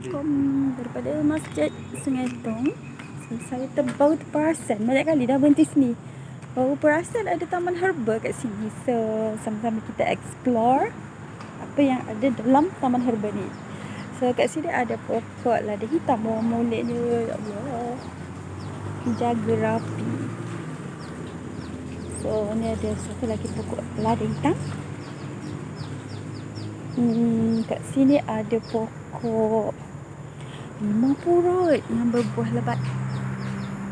Assalamualaikum daripada Masjid Sungai Tong. So, saya terbau terperasan banyak kali dah berhenti sini. Baru perasan ada taman herba kat sini. So sama-sama kita explore apa yang ada dalam taman herba ni. So kat sini ada pokok lada hitam molek dia. Ya Allah. Jaga rapi. So ni ada satu lagi pokok lada hitam. Hmm, kat sini ada pokok limau purut yang berbuah lebat.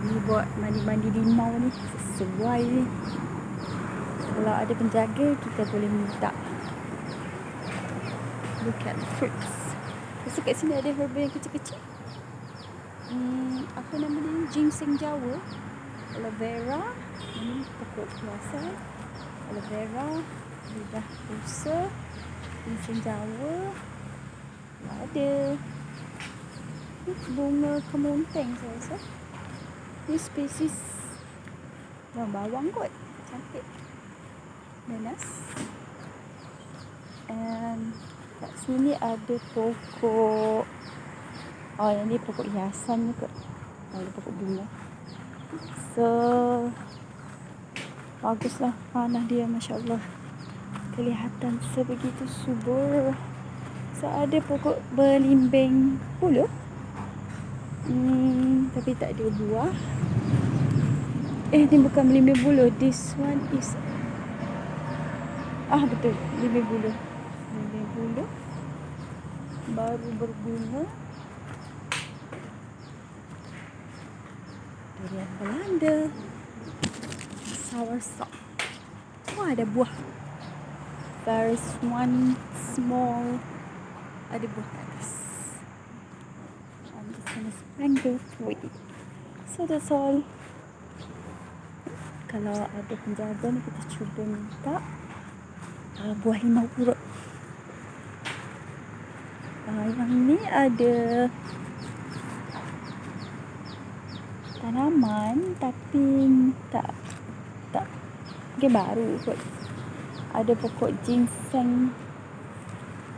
Ni buat mandi-mandi limau ni sesuai ni. Kalau ada penjaga kita boleh minta. Look at the fruits. Rasa kat sini ada herba yang kecil-kecil. Hmm, apa nama dia? Ginseng Jawa. Aloe vera. Ini pokok biasa. Aloe vera. Lidah rusa. Ginseng Jawa. Ada. Bunga kemunteng saya rasa. Ini spesies Wah, bawang kot. Cantik. Nanas. And kat sini ada pokok. Oh, yang ni pokok hiasan ni kot. Ada pokok bunga. So, baguslah panah dia, Masya Allah. Kelihatan sebegitu subur. So, ada pokok belimbing bulu. Hmm, tapi tak ada buah. Eh ni bukan belimbing bulu This one is Ah betul. Belimbing bulu Belimbing bulu Baru berbunga Durian Belanda. Sour sop Wah ada buah. There's one small Ada buah is mango fruit So that's all. Kalau ada penjaga ni kita cuba minta uh, buah limau purut uh, yang ni ada tanaman tapi tak tak mungkin baru kot. Ada pokok ginseng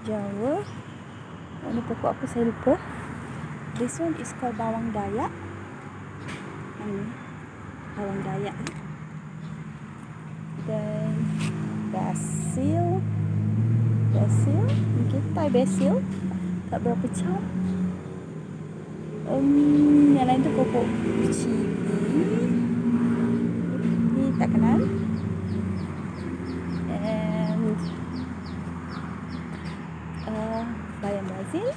Jawa. Ini pokok apa saya lupa this one is called bawang dayak. Ini bawang dayak dan basil. Basil? Mungkin Thai basil. Tak berapa cam um, yang lain tu pokok cili ni tak kenal and uh, bayam Brazil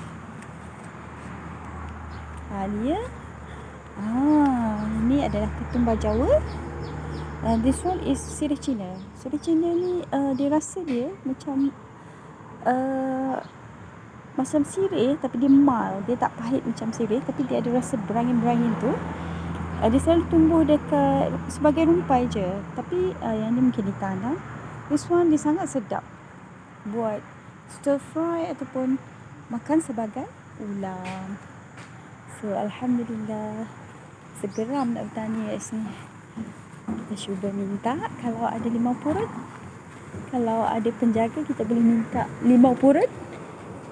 Alia ah, ini adalah ketumbar Jawa Uh, this one is sirih Cina. Sirih Cina ni uh, dia rasa dia macam uh, macam sirih tapi dia mild. Dia tak pahit macam sirih tapi dia ada rasa berangin-berangin tu. Uh, dia selalu tumbuh dekat sebagai rumpai je. Tapi uh, yang ni mungkin ditanam. This one dia sangat sedap buat stir fry ataupun makan sebagai ulam. So Alhamdulillah. Segeram nak bertanya kat sini. Kita cuba minta kalau ada limau purut kalau ada penjaga kita boleh minta limau purut.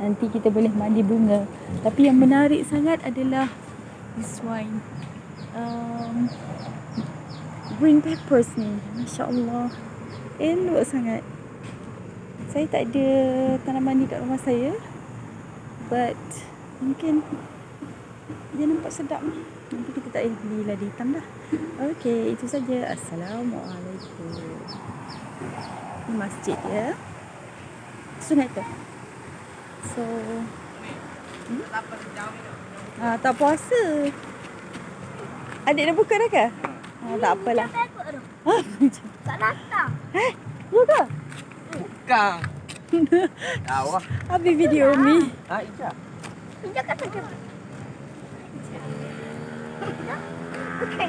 Nanti kita boleh mandi bunga. Tapi yang menarik sangat adalah this one um, green peppers ni Masya Allah elok sangat. Saya tak ada tanaman ni kat rumah saya but mungkin dia nampak sedap Nanti kita tak payah beli lada hitam dah Okay, itu saja Assalamualaikum Ini masjid ya Sungai tu So hmm? ah, Tak puasa Adik dah buka dah ke? Ah, tak apalah Tak datang. Eh, you ke? Bukan. Awak. Habis video ni Ha, Ija. Dia kata dia. Okay.